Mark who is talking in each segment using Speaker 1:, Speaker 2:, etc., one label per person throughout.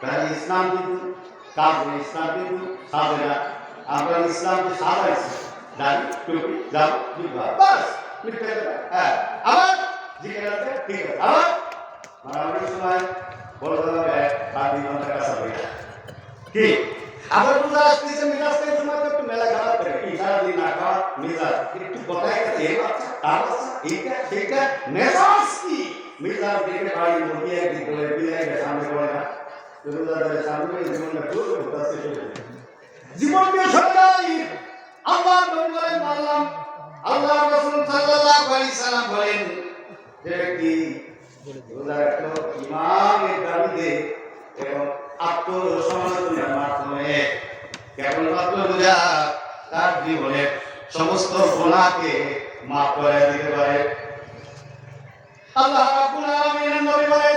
Speaker 1: তাহলে ইসলাম কিন্তু কাজে ইসলাম কিন্তু সাজে না আমরা ইসলামকে সাজাইছি দাড়ি টুপি যাও বিবাহ বাস মিথ্যা কথা। হ্যাঁ আবার জিজ্ঞাসা আছে ঠিক আছে আবার মারামারির সময় বড় দাদা ব্যাগ তার দুই ঘণ্টা কাছে হয়ে যায় কি আবার রোজা আসতেছে মিজাজ থেকে সময় তো একটু মেলা খারাপ করে কি সারাদিন না খাওয়া মিজাজ একটু কথায় কাছে এই বাচ্চা তার বাচ্চা এইটা সেইটা মেজাজ কি মিজাজ দেখে বাড়ি মুরগি একদিন করে বিলাই সামনে করে না জীবন দিয়ে সবাই আল্লাহ বলেন মানলাম আল্লাহ বলেন যে ব্যক্তি রাখল ইমানের দাবিতে এবং আত্মসমালোচনার সমস্ত গুণাকে মাফ করে দিতে পারে। আল্লাহ রাব্বুল নবী বলেন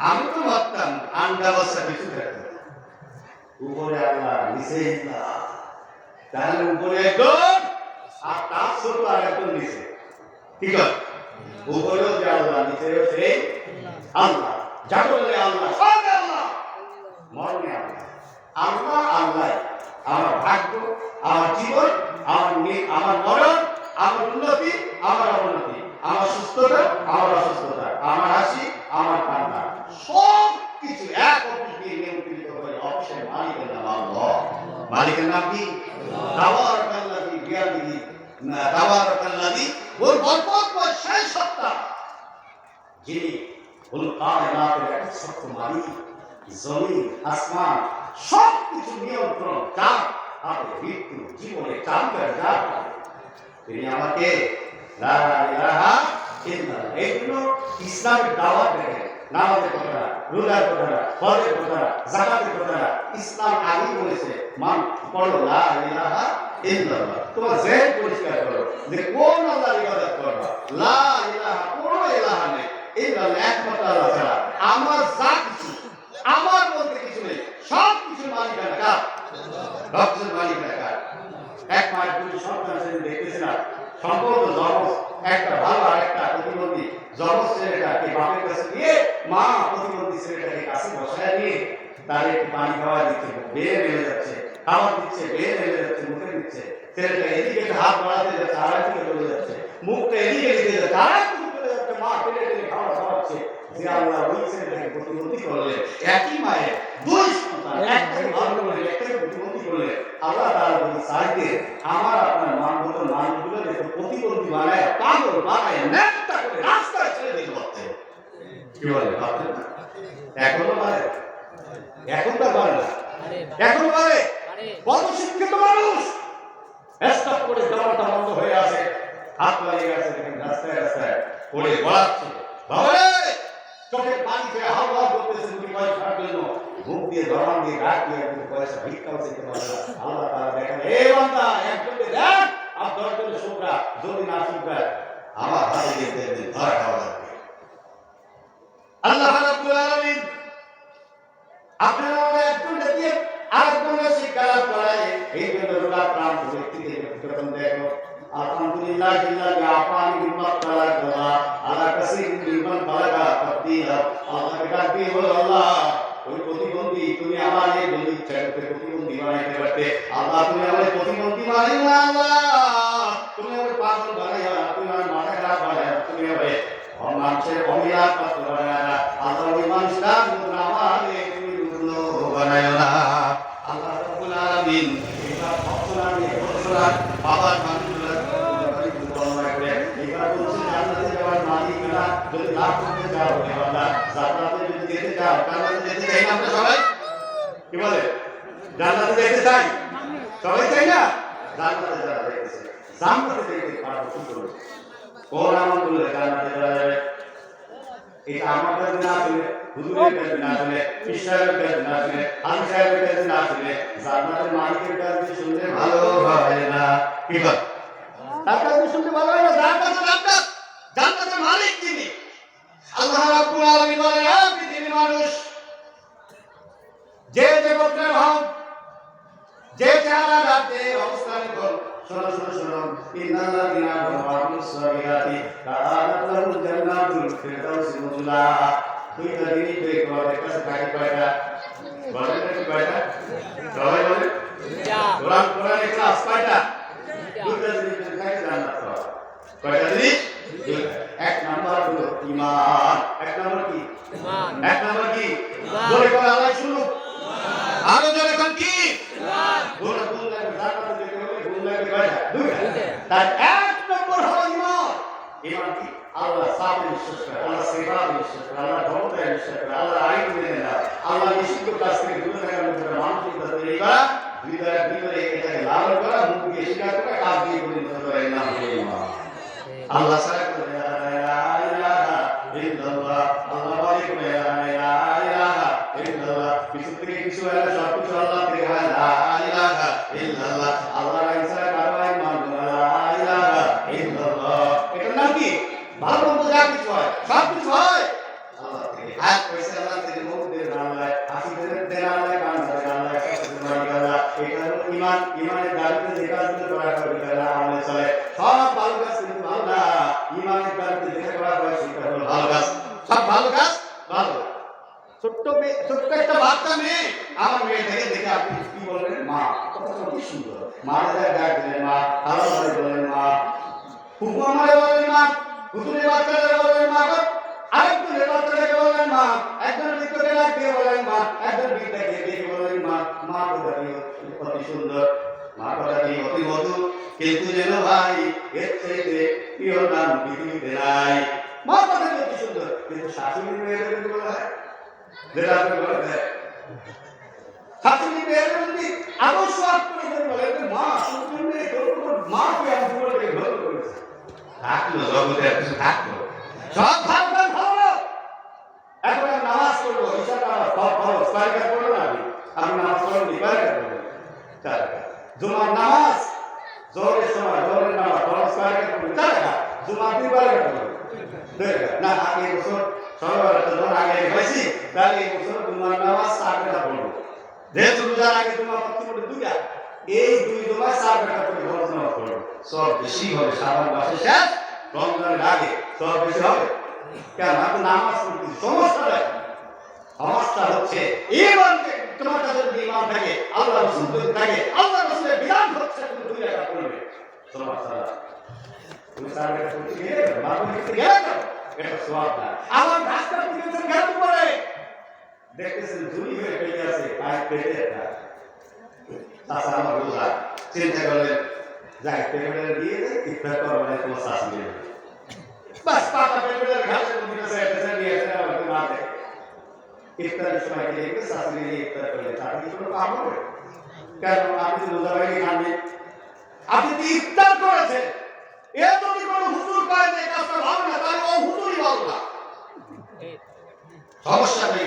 Speaker 1: আমি তো ভাবতাম আন্ডা বস্তা কিছু থাকতে উপরে আল্লাহ নিচে তাহলে উপরে একজন আর তার ছোট আর একজন নিচে। ঠিক আছে উপরেও যে আল্লাহ নিচেও সে আল্লাহ। জাগলে আল্লাহ, সব আল্লাহ। মরণে আল্লাহ। আল্লাহ আল্লাহ। আমার ভাগ্য, আমার জীবন, আমার আমার মরণ, আমার উন্নতি, আমার অবনতি। আমার সুস্থতা, আমার অসুস্থতা। আমার হাসি, আমার কান্না। সব কিছু এক অপর দিয়ে নিয়ন্ত্রিত করে অফিসের মালিকের নাম আল্লাহ। মালিকের নাম কি? দাওয়ার কাল্লাদি বিয়াদিহি না, দাওয়ার কাল্লাদি। ওর বরকতময় সেই সত্তা যিনি হল কায়নাতের এক সত্য মালিক, জমিন, আসমান সব কিছু নিয়ন্ত্রণ চান হাতে মৃত্যু জীবনে করে যা। তিনি আমাকে লা ইলাহা ইল্লাল্লাহ। এইগুলো ইসলামের দাওয়াত দেখেন নামাজের কথা না রোজার কথা না হজের কথা না জাকাতের কথা না ইসলাম আগে বলেছে, মান পড়ো, লা ইলাহা ইল্লাল্লাহ। তোমার জেন পরিষ্কার করো যে কোন আল্লাহর ইবাদত করবা লা ইলাহা নেই ইল্লাল্লাহ একমাত্র আল্লাহ ছাড়া আমার যা কিছু আমার বলতে কিছু নেই সব কিছুর মালিকানা কার রক্তের মালিকানা কার এক মাস দুই সন্তান সেদিন দেখতেছি না সম্পর্ক জন্ম একটা ভালো আর একটা প্রতিবন্ধী জন্ম ছেলেটাকে বাপের কাছে দিয়ে মা প্রতিবন্ধী ছেলেটাকে কাছে বসায় নিয়ে তার একটু পানি খাওয়া দিচ্ছে বেয়ে নেমে যাচ্ছে খাবার দিচ্ছে বেয়ে নেমে যাচ্ছে মুখে দিচ্ছে ছেলেটা এদিকে হাত বাড়াতে যাচ্ছে চলে যাচ্ছে। মুখটা এদিকে দিতে যাচ্ছে চলে যাচ্ছে মা খাওয়া খাওয়াচ্ছে। যে আল্লাহ ওই ছেলেটাকে প্রতিবন্ধী করলে একই মায়ের দুই সন্তান একটাকে ভালো করলে একটাকে প্রতিবন্ধী আল্লাহ আমার আপনার মানবত মানুষগুলো দেখো প্রতিবন্ধী বানায় পাগল বানায় নেকটা করে রাস্তায় ছেড়ে দিতে পারছে কি বলে না? এখনও পারে? এখন তো পারে না। এখন পারে? কত শিক্ষিত মানুষ। স্টপ করে জামাটা বন্ধ হয়ে আছে। হাত লাগিয়ে গেছে দেখেন রাস্তায় রাস্তায়। পড়ে গড়াচ্ছে বাবা চোখের পানি থেকে হাও হাও করতেছে দুটি পয়সার জন্য। মুখ দিয়ে জবান দিয়ে রাখ দিয়ে দুটি পয়সা ভিক্ষাও পারে আল্লাহ তাআলা দেখেন এ বান্দা একজনকে দেখ আর দশজনে শুকরা যদি না শুকরায় আমার হাতে দিয়ে দিন খাওয়া লাগবে। আল্লাহ রাব্বুল আলামিন আপনারা একজনকে দিয়ে আরেকজনের শিক্ষা লাভ করায় এই জন্য রোগা প্রাণ ব্যক্তিকে যখন দেখো আলহামদুলিল্লাহ জিল্লাহি আফানি বিম্মাত তালা গোলা আলা ওই প্রতিবন্ধী তুমি আমার এই বলি ইচ্ছা করতে প্রতিবন্ধী বানাইতে পারতে তুমি আমার প্রতিবন্ধী বানাই না আল্লাহ তুমি আমার পাগল বানাই না তুমি বানাই না আমার পাত্র ভক্তরা মালিকরা যদি লাভ করতে চাও আল্লাহ জান্নাতে যদি যেতে চাও, জান্নাতে যেতে চাই না আমরা সবাই? কি বলে? জান্নাতে যেতে চাই? সবাই চাই না? জান্নাতে যারা দেখতেছে জান্নাতে যেতে পারব কি করবে কোন আমল জান্নাতে যাওয়া যাবে এটা কাছে না শুনে হুজুরের কাছে না শুনে ঈশ্বরের কাছে না সাহেবের কাছে না শুনে জান্নাতের মালিকের শুনতে ভালো হয় না। তার কাছে ভালো হয় না? যার কাছে জান্নাত জান্নাতের মালিক তিনি। আল্লাহ রাব্বুল আলামিন বলেন "হে পৃথিবীর মানুষ, যে যে গোত্রের হক, যে চেহারা রাতে অবস্থান জান্নাতুল ফিরদাউসি নুজুলা করো কয়টা সবাই বলে কোরআন কোরআন ক্লাস কয়টা দুইটা জিনিস বের জান্নাত কয়টা জিনিস এক নাম্বার হলো ঈমান এক নাম্বার কি? এক নাম্বার কি। জোরে করে আল্লাহ শুনুক। আরও জোরে কি ঘোড়া গুণ লাগবে জান্নাতে যেতে হলে গুণ লাগবে কয়টা দুইটা তার এক নম্বর হলো ঈমান ঈমান কি? আল্লাহ সাথে বিশ্বাস করে আল্লাহ সেবা বিশ্বাস করে আল্লাহ ক্ষমতায় বিশ্বাস করে আল্লাহ আইন মেনে নেওয়া আল্লাহ নিষিদ্ধ কাজ থেকে দূরে থাকার মধ্যে মানসিক তৈরি করা হৃদয়ের ভিতরে এটাকে লালন করা, মুখ দিয়ে স্বীকার করা, কাজ দিয়ে পরিণত করা, এর নাম হলো ঈমান আল্লাহ আল্লাহ কিছু কিছু সব কিছু আল্লাহ থেকে হয় লা ইলাহা ইল্লাল্লাহ আল্লাহর আইন ছাড়া কারও আইন মানব না লা ইলাহা ইল্লাল্লাহ এটার নাম কি ভালো মন্দ যা কিছু হয় সব কিছু হয় আল্লাহ থেকে হাত পয়সা আল্লাহ থেকে মুখ দিয়ে আল্লাহ হাসি দিয়ে দেন আল্লাহ কান ধরে আল্লাহ সব কিছু মালিক আল্লাহ এটা হলো ঈমান ঈমানের দাবিতে যে কাজগুলো করা হবে তারা আমলে চলে সব ভালো কাজ কিন্তু ভালো না ঈমানের দাবিতে যেটা করা হয় সেটা হলো ভালো কাজ সব ভালো কাজ ভালো। ছোট্ট মেয়ে, ছোট্ট একটা বাচ্চা মেয়ে। আমার মেয়েটাকে দেখে আপনি কি বললেন মা, কথাটা কি সুন্দর। মা দাদা ডাক দিলেন, মা আল্লাহ ধরে বললেন মা আমারে বললেন মা হুজুরের বাচ্চাদের বললেন মা আরেকজনের বাচ্চাটাকে বললেন মা একজন বৃদ্ধকে ডাক দিয়ে বললেন মা একজন বৃদ্ধাকে ডেকে বললেন মা মা কথাটি অতি সুন্দর? মা কথাটি অতি মধু কিন্তু যেন ভাই, এর চাইতে প্রিয় নাম পৃথিবীতে নাই। মা কথাটি অতি সুন্দর কিন্তু শাশুড়ি মেয়েদের যদি বলা হয় যেটা আপনি বলেন হ্যাঁ। শাশুড়ি মেয়েদের যদি আদর্শ করে করে বলেন যে মা শুনছেন মেয়ে মা কে আমি জীবনটাকে ভালো করেছে থাকল, জগতে আর কিছু থাকল সব ভালো ভালো ভালো এখন নামাজ পড়ব, ঈশা নামাজ সব ভালো কয়েকটা পড়ল না আমি। আমি নামাজ পড়ব চার জুমার নামাজ জোরের সময় জোরের নামাজ পড়ব চার জুমার দুই না, আগে বছর সবার যখন আগে হয়েছি তাহলে এই বছর জুমার নামাজ চারটা পড়ব যেহেতু রোজার আগে তোমার পড়তে পড়ে দুইটা এই দুই জমায় চার বেটা করে ফরজ নামাজ সব বেশি হবে, সাবান মাসে শেষ, রমজানের আগে সব বেশি হবে। কেন? আমি নামাজ পড়তেছি, সমস্যা সমস্যা হচ্ছে ইমানকে তোমার কাছে যদি ইমান থাকে, আল্লাহ রসুল যদি থাকে, আল্লাহ রসুলের বিধান হচ্ছে তুমি দুই টাকা করবে সমস্যা নাই তুমি চার করতে গিয়ে মাপন গেলে এটা সোয়াব না। আমার রাস্তা দিয়েছেন কেন করে দেখতেছেন ঝুলি হয়ে পেটে আছে পায়ে পেটে একটা। চাষা আমার রোজা চিন্তা করলেন যাই পেটে দিয়ে ইফতার করবেন তোমার শাশি দিয়ে বাস পাতা পেটে ঘাসের মধ্যে এটা নিয়ে আসে আমাকে মা দেয় ইফতারের সময় গেলে শাশি দিয়ে ইফতার করলে তার কি কোনো কাম হবে? কেন আপনি রোজা বাইরে খাননি? আপনি ইফতার করেছেন? এ যদি কোনো হুজুর পায় যে কাজটা ভালো না, তাহলে ও ভালো না। সমস্যা নেই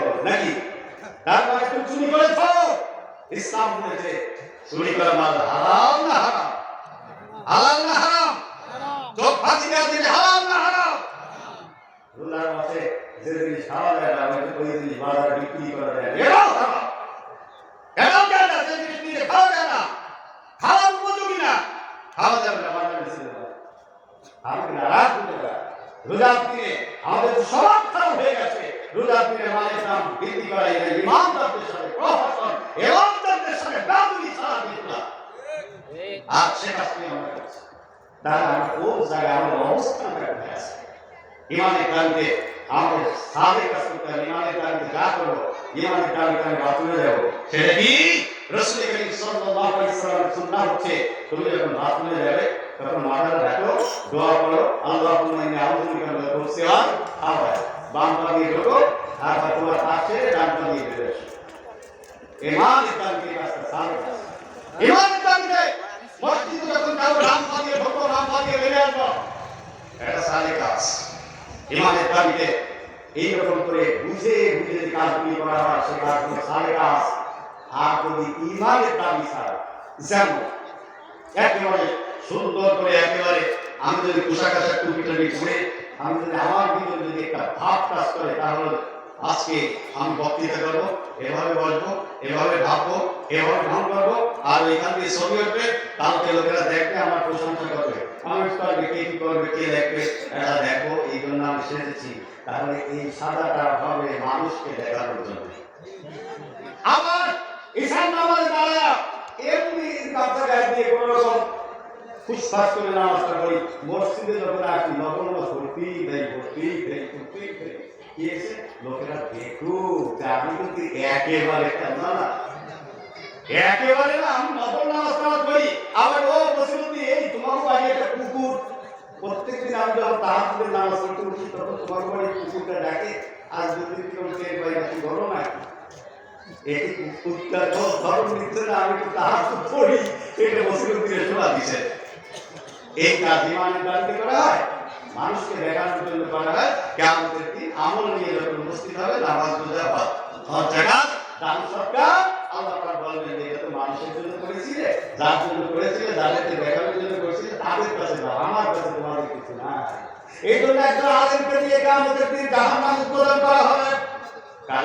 Speaker 1: বলো, নাকি? তুমি চুরি করেছ? ইসলাম বলেছে, চুরি মাল হালাল না হারাম? হালাল না হারাম? চোখ ফাঁসি দেওয়া জিনিস না হারাম? রোজার মাসে যে জিনিস খাওয়া যায় না, ওই ওই হারাম। যে জিনিস নিজে খাওয়া যায় খাওয়ার উপযোগী না। খাওয়া যাবে না আমাদের সব খারাপ হয়ে গেছে। রোজার দিনে মালের দাম বৃদ্ধি করা এটা ইমানদারদের সাথে প্রশাসন ইমানদারদের আছে? ইমানের কারণে আমাদের সাদের কাজ করতে হবে ইমানের কারণে যা করব, ইমানের কারণে আমি বাথরুমে যাব। সেটা কি? রসুল করিম সাল্লাল্লাহু আলাইহি ওয়াসাল্লাম সুন্নাহ হচ্ছে, তুমি যখন বাথরুমে যাবে, তখন মাথাটা রাখো দোয়া করো, আল্লাহ তুমি আউযু বিকা মিনাল খুবসিয়াত আবার বাম পা দিয়ে ঢোকো আর পা তোমার পাশে ডান পা দিয়ে বেরো এটা সাদের কাজ। ইমানের দাবিতে এইরকম করে বুঝে বুঝে কাজগুলি করা হয় সে সারে কাজ। আর যদি ইমানের দাবি ছাড়া যেমন, একেবারে সুন্দর করে একেবারে আমি যদি পোশাক আশাক টুপি টুপি পরে, আমি যদি আমার ভিতরে যদি একটা ভাব কাজ করে, তাহলে আজকে আমি বক্তৃতা করব, এভাবে বসবো এভাবে ভাববো, এভাবে ঢং করব, আর এখান থেকে ছবি উঠবে কালকে লোকেরা দেখবে, আমার প্রশংসা করবে। কমেন্ট করবে, কে কি করবে, কে দেখবে এটা দেখো, এই জন্য আমি সেজেছি। তাহলে এই সাদাটা হবে মানুষকে দেখানোর জন্য। আবার ঈশান নামাজে দাঁড়ায়। এমনি কাপড় গায়ে দিয়ে কোনো রকম ফুসফাস করে নামাজটা করি মসজিদে যখন আসি নকল ভর্তি দেয় ভর্তি দেয় ভর্তি লোকেরা দেখুক যে আমি কিন্তু একেবারে না না। একেবারে না, আমি নকল নামাজ টামাজ করি। আবার ও বসিরুদ্দি, এই তোমার বাড়ি একটা কুকুর প্রত্যেকদিন আমি যখন তাহাজুদের নামাজ পড়তে উঠি, তখন তোমার বাড়ি কুকুরটা ডাকে। আজ দুদিন কেউ টের পাই না গরম নাকি এই তো ধরন নিচ্ছে না আমি তো তাহাজুদ পড়ি। এটা বসিরুদ্দিনের শোনা দিছে। এই কাজ ইমানের দাবিতে করা হয়? মানুষকে দেখানোর জন্য করা হয় কেমন আমল নিয়ে যখন উপস্থিত হবে, নামাজ রোজা হজ হজ, জাকাত, দান সৎকার, আল্লাহ পাক বলবেন এটা তো মানুষের জন্য করেছিলে যার জন্য করেছিলে যাদেরকে দেখানোর জন্য করেছিলে তাদের কাছে দাও আমার কাছে তোমাদের কিছু না এই জন্য একজন আলেমকে দিয়ে কামতের দিন জাহান্নাম উৎপাদন করা হবে কার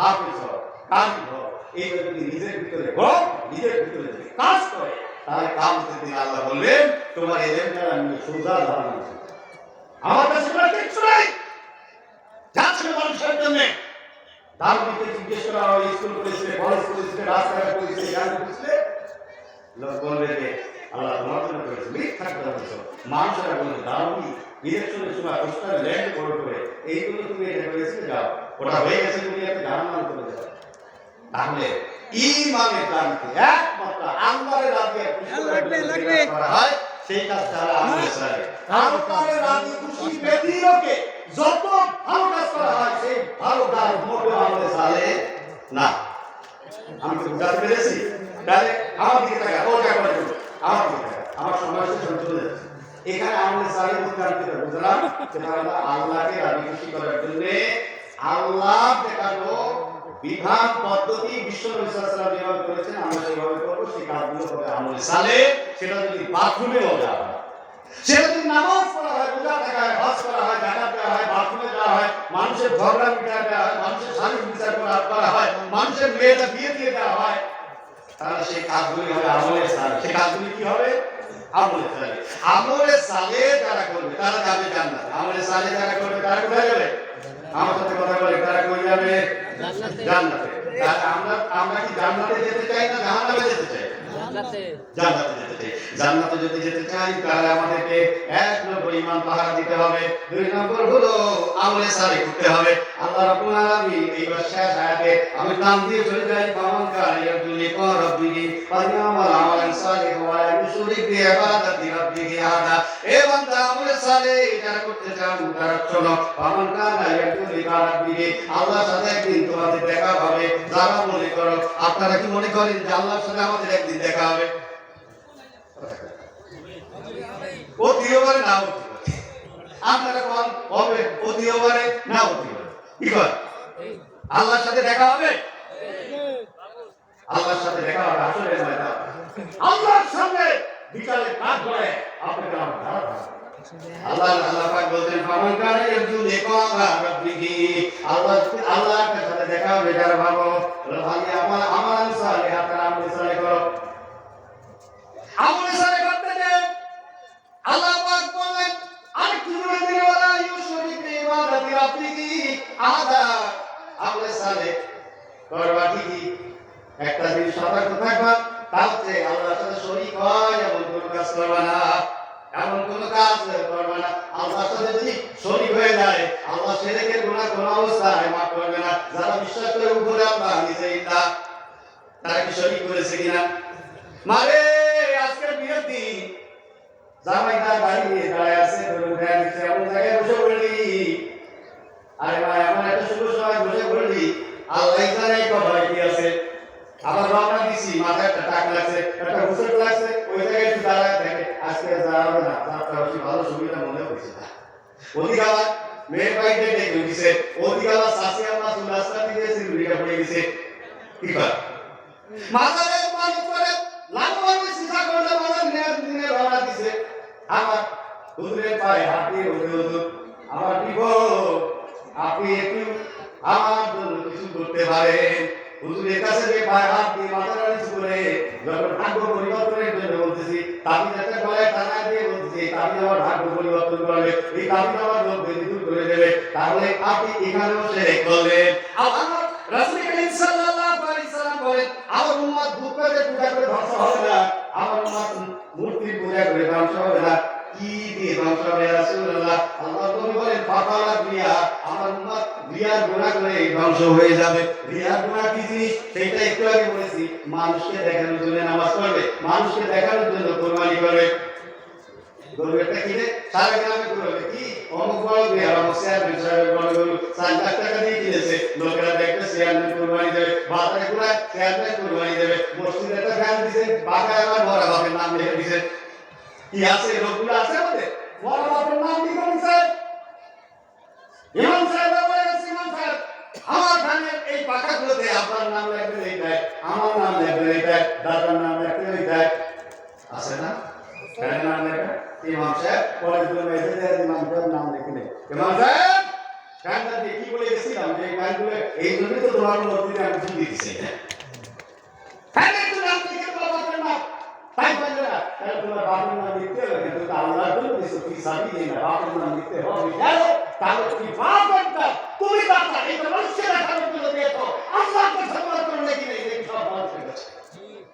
Speaker 1: হাফিজ হোক কাজী হোক এইগুলো যদি নিজের ভিতরে হোক নিজের ভিতরে কাজ করে, তাহলে কামতের দিন আল্লাহ বললেন, তোমার এলেম দ্বারা আমি সোজা ধারণা। আমার কাছে কোনো কিচ্ছু নাই। যাচ্ছে মানুষের জন্য। ধার্মিককে জিজ্ঞেস করা হয়, স্কুল করেছিলে, কলেজ করেছিলে, রাস্তাঘাট করেছিলে গান করেছিলে? লোক বলবে যে, আল্লাহ তোমার জন্য করেছে। মিথ্যা কথা বলছো। মানুষেরা বলবে ধার্মিক ইলেকশনের সময় পোস্টার ল্যান্ড করে করে। এইগুলো তুমি এটা করেছিলে, যাও। ওটা হয়ে গেছে একটা ধারণা করে যাও তাহলে ইমানের দাবিতে একমাত্র আল্লাহর রাজি
Speaker 2: লাগবে, লাগবে।
Speaker 1: হয় সেই কাজটা হলো আমলের সাথে আল্লাহর রাজি খুশি ব্যতিরকে যত ভালো কাজ করা হয় সেই ভালো কাজ মোটেও আমলের সাথে না। আমি তো বুঝাতে পেরেছি। তাহলে আমার দিকে তাকা ওটা করে আমার দিকে তাকা আমার সময় শেষ হয়ে চলে যাচ্ছে। এখানে আমাদের সারি মধ্যে আমি বুঝলাম? সেটা হলো আল্লাহকে রাজি খুশি করার জন্য আল্লাহ দেখানো বিধান পদ্ধতি বিশ্ব নবীলাম যেভাবে করেছেন, আমরা সেভাবে করব, সেই কাজগুলো হবে আমলে সালে। সেটা যদি বাথরুমে হবে সেটা যদি নামাজ পড়া হয় থাকা হয়, হজ করা হয় দেওয়া হয়, বাথরুমে হয়, মানুষের ঝগড়া দেওয়া হয়, মানুষের বিচার করা করা হয়, মানুষের মেয়েটা বিয়ে দিয়ে দেওয়া হয়, তাহলে সেই কাজগুলি হবে আমলের সালে। সেই কাজগুলি কি হবে? আমলের সালে। আমলের সালে যারা করবে, তারা যাবে জান্নাত। আমলের সালে যারা করবে, তারা কোথায় যাবে? আমার সাথে কথা বলে তারা কই যাবে? জান্নাতে। আমরা আমরা কি জান্নাতে যেতে চাই না জাহান্নামে যেতে চাই? জান্নাতে। যদি যেতে চাই, তাহলে আমাদেরকে এক নম্বর পাহারা দিতে হবে। দুই নম্বর হলো আমলে করতে হবে। আল্লাহ রাব্বুল আলামিন এই শেষ আয়াতে আমি নাম দিয়ে চলে যাই ওয়া রাব্বিহি আহাদা এ বান্দা আমলে সালে যারা করতে তারা আল্লাহর সাথে একদিন তোমাদের দেখা হবে। যারা মনে করো, আপনারা কি মনে করেন যে আল্লাহর সাথে আমাদের একদিন দেখা হবে হতে পারে আপনারা হবে কি আল্লাহর সাথে দেখা হবে আল্লাহর সাথে দেখা হবে আসলে আল্লাহর সামনে কাজ করে। আল্লাহ আল্লাহ আল্লাহ দেখা হবে যারা আমার আমার এমন কোনো কাজ করবা না। এমন কোন শরীক হয়ে যায়, আল্লাহ ছেলেকে গুণা কোন অবস্থায় মাফ করবে না। বিশ্বাস করে উপরে আল্লাহ নিজে ইল্লাহ তারা কি শরীক করেছে কিনা? মারে জামাইটা বাড়ি নিয়ে দাঁড়ায় আছে দিচ্ছে এমন জায়গায় বসে পড়লি। আরে ভাই এমন একটা শুভ সময় বসে পড়লি। আল্লাহ জানে কথা কি আছে? আবার রওনা দিছি, মাথায় একটা টাক লাগছে, একটা হুসেট লাগছে, ওই জায়গায় একটু দাঁড়ায় থাকে আজকে যাওয়া না। বেশি ভালো সুবিধা মনে হয়েছে না। ওদিকে আবার মেয়ের দিছে ওদিকে আবার শাশি আমার রাস্তা দিয়ে সিলুরিটা পড়ে গেছে। কি কর মাথারে মানুষ করে লাভবান চিন্তা করলে মাথার নেয়ার দিনে রওনা দিছে। আমার হুজুরের পায়ে হাত দিয়ে হুজুর, আমার আপনি একটু আমার জন্য কিছু করতে পারেন। হুজুরের কাছে যে পায়ে হাত দিয়ে করে যখন ভাগ্য পরিবর্তনের জন্য বলতেছি, তাবি যাতে গলায় টানা দিয়ে বলতেছি আমার ভাগ্য পরিবর্তন করবে। এই তাবি আমার দূর করে দেবে। তাহলে আপনি এখানে বসে করলেন। রাসূল বলেন আমার উম্মত বুকরে পূজা করে ধ্বংস হবে না, আমার উম্মত মূর্তির পূজা করে ধ্বংস হবে না। কি দিয়ে ধ্বংস হবে রাসূলুল্লাহ? আল্লাহ নবী বলেন ফাতালা রিয়া আমার উম্মত রিয়ার গুনাহ করে ধ্বংস হয়ে যাবে। রিয়ার গুনাহ কি জিনিস? সেটা একটু আগে বলেছি, মানুষকে দেখানোর জন্য নামাজ পড়বে, মানুষকে দেখানোর জন্য কোরবানি করবে। গরুটা কিনে কি? অমুক বড় লাখ টাকা দিয়ে কিনেছে। লোকেরা দেখবে চেয়ারম্যান কোরবানি দেবে। বাজারে ঘুরায় চেয়ারম্যান কোরবানি দেবে। মসজিদে আমার নাম লিখে দিছে। কি আছে? লোকগুলো আছে আমাদের? নাম লিখে আমার এই পাখাগুলোতে নাম দেয় আমার নাম লেখবে এই দেয় দাদার নাম এই দেয় আছে না কার নাম লেখা ইমাম সাহেব পরের জন্য ইমাম সাহেব নাম লিখে নেই। ইমাম সাহেব কানটা দিয়ে কি বলে গেছিলাম যে এই এই জন্যই তো তোমার মসজিদে আমি ছুটি দিচ্ছি হ্যাঁ একটু নাম লিখে তোমার বাপের নাম। তাই বলবে না তাহলে তোমার বাপের নাম লিখতে হবে কিন্তু আল্লাহর জন্য দিছো কি সাবি নেই না বাপের নাম লিখতে হবে। কেন তাহলে তুমি দিয়েছ নেই সব মানুষের কাছে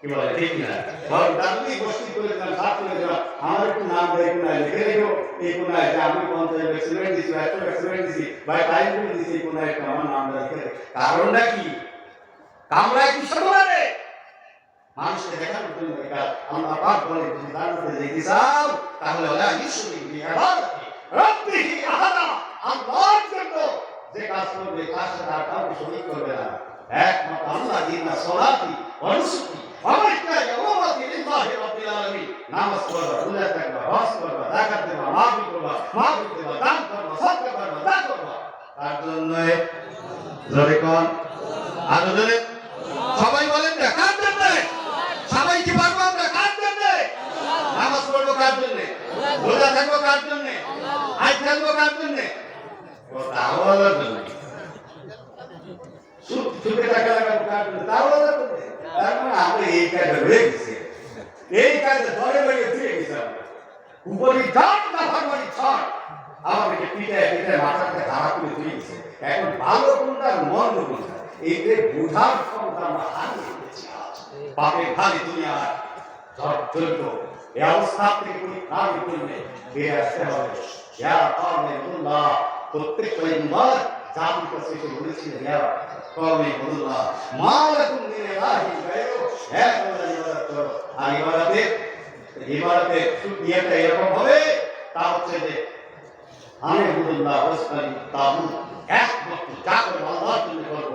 Speaker 1: কি বলে ঠিক না। বরং দাদি বস্তি করে দিলাম সাত করে দিলাম। আমার একটু নাম দেয় কোনায় লিখে রেখো। এই কোনায় যে আমি পঞ্চাশ দিছি একশো এক্সিডেন্ট দিছি দিছি একটু আমার নাম লিখে। কারণটা কি? কামড়ায় কি সর্বনারে মানুষকে দেখানোর জন্য এটা বলে যদি জানাতে যেতে চাও? তাহলে ওলা ঈশ্বরী রব্বিহি আহাদা, আল্লাহর যে কাজ করবে, তার সাথে আর কাউকে করবে না। দিনা সলাতি অনুসুতি অবৈক্য ইয়ামাতি লিল্লাহি রাব্বিল আলামিন নামাজ পড়বা রোজা থাকবা হজ করবা যাকাত দেবা মাফি করবা মাফি দেবা দান করবা সদকা করবা দান করবা তার জন্য জোরে কোন আরও জোরে সবাই বলেন না পারব আমরা কার জন্য নামাজ পড়ব কার জন্য রোজা থাকব কার জন্য আজ থাকব কার জন্য জন্য সুখ সুখে টাকা লাগাবো কার জন্য তাহলে জন্য তার মানে আমরা এই কাজে রয়ে গেছি এই কাজে ধরে বেরিয়ে ফিরে গেছি আমরা উপরি ডাক না ভগবানি ছাড় আমাদেরকে পিঠায় পিঠায় মাথাতে ধারা করে তুলে গেছে এখন ভালো মন্দ কোনটা এই যে বোঝার ক্ষমতা আমরা হারিয়ে ফেলেছি। পাপের ভারী দুনিয়ার চলত এই অবস্থা থেকে কাজ করলে ফিরে আসতে হবে ইয়া কাউমিল্লাহ প্রত্যেক পয়গম্বর জাতির কাছে এসে বলেছিলেন ইয়া কাউমিল্লাহ মা লাকুম মিন ইলাহিন গায়রু এক আল্লাহর ইবাদত করো আর ইবাদতে ইবাদতে সুবিয়াটা এরকম হবে তা হচ্ছে যে আমি আবুদুল্লাহ ওয়াসকারি তাবু একমাত্র, যা করব আল্লাহর জন্য করব,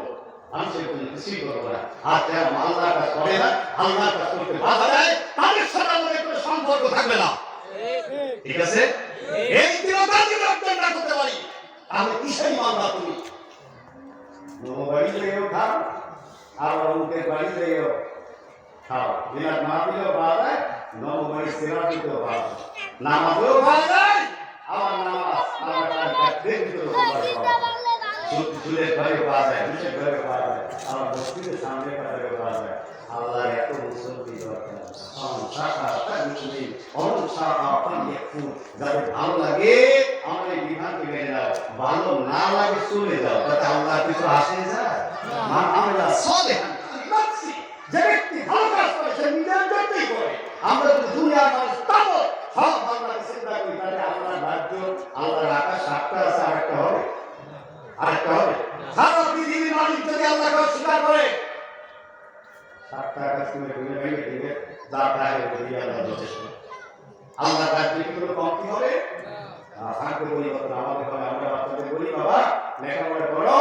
Speaker 1: মানুষের জন্য কিছুই করব না। আর যারা আল্লাহর কাজ করে না, আল্লাহর কাজ করতে বাধা দেয়, তাদের সাথে আমাদের কোনো সম্পর্ক থাকবে না। ঠিক আছে? এই দৃঢ়তা যদি অর্জন না করতে পারি। তাহলে কিসের মামলা তুমি? বাড়ি যেও খাও। আর অমুকের বাড়ি যেও খাও। বিরাট মাহফিলেও পাওয়া যায় নবো বাড়ি সেরা দিতেও পাওয়া যায় নামাজেও পাওয়া যায় আবার নামাজ আবার তার ভিতরে চুলের ঘরে পাওয়া যায় মুখের ঘরে পাওয়া যায় আবার মসজিদের সামনে ঘরে পাওয়া যায়। আল্লাহ এত মুসল্লি দরকার। যাদের ভালো লাগে আমাদের বিধানকে মেনে নাও। ভালো না লাগে চলে যাও। তাতে আল্লাহ কিছু আসে যায় আমরা সলেহান যে ব্যক্তি ভালো কাজ করে সে নিজের আমরা তো দুনিয়ার মানুষ তাও সব বাংলাকে চিন্তা করি। তাহলে আল্লাহর রাজ্য আল্লাহর আকাশ আটটা আছে, আরেকটা হবে। আরেকটা হবে। সারা পৃথিবীর মানুষ যদি আল্লাহকে অস্বীকার করে, সাতটা আকাশ তুমি ঘুরে ভেঙে দিবে যা পায় ওই আল্লাহ যথেষ্ট। আল্লাহ রাজ্যের কোনো কমতি হবে থাকবে পরিবর্তন আমাদের হবে, আমরা বাচ্চাদের বলি, বাবা, লেখাপড়া করো,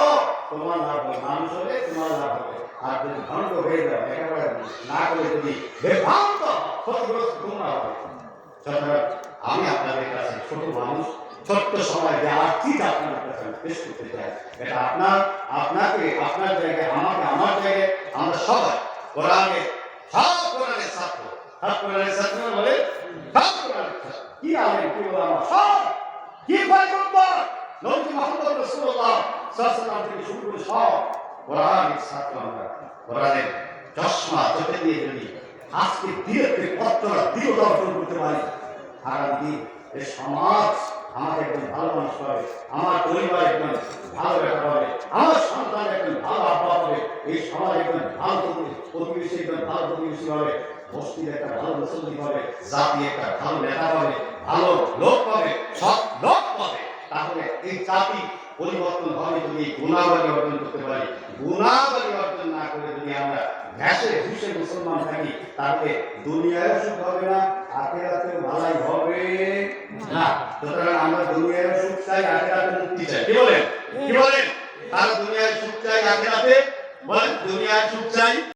Speaker 1: তোমার লাভ হবে, মানুষ হলে তোমার লাভ হবে। আর যদি ভ্রান্ত হয়ে যাবে লেখাপড়া না করে যদি ভ্রান্ত ক্ষতিগ্রস্ত আমি আপনাদের কাছে ছোট মানুষ, ছোট্ট সময় যে আর্থিক আপনার কাছে আমি পেশ করতে চাই? এটা আপনার, আপনাকে, আপনার জায়গায়, আমাকে, আমার জায়গায় আমরা সবাই কোরআনে, সব কোরআনের ছাত্র। সব কোরআনের ছাত্র বলে? সব কোরআনের ছাত্র। কি আলেন কি সব। কি পয়গম্বর নবী মুহাম্মদ রাসূলুল্লাহ সাল্লাল্লাহু থেকে শুরু করে সব ছাত্র আমরা। চশমা চোখে দিয়ে যদি আজকে দিয়েতে কতটা দৃঢ়তা অর্জন করতে পারি। আগামী দিন এই সমাজ আমাকে একজন ভালো মানুষ পাবে আমার পরিবার একজন ভালো ব্যাপার হবে আমার সন্তান একজন ভালো আব্বা হবে এই সমাজ একজন ভালো প্রতিবেশী একজন ভালো প্রতিবেশী হবে বস্তির একটা ভালো মুসল্লি পাবে জাতি একটা ভালো নেতা হবে ভালো লোক পাবে সব লোক পাবে তাহলে এই জাতি পরিবর্তন হবে যদি এই গুণাবলী অর্জন করতে পারি। গুণাবলী অর্জন না করে যদি আমরা ঘ্যাসে ঘুষে মুসলমান থাকি, তাহলে দুনিয়ায় সুখ হবে না, আখেরাতেও ভালাই হবে। না, সুতরাং আমরা দুনিয়ায় সুখ চাই, আখেরাতে মুক্তি চাই। কি বলেন? কি বলেন? তার দুনিয়ায় সুখ চাই, আখেরাতে? বলেন, দুনিয়ায় সুখ চাই।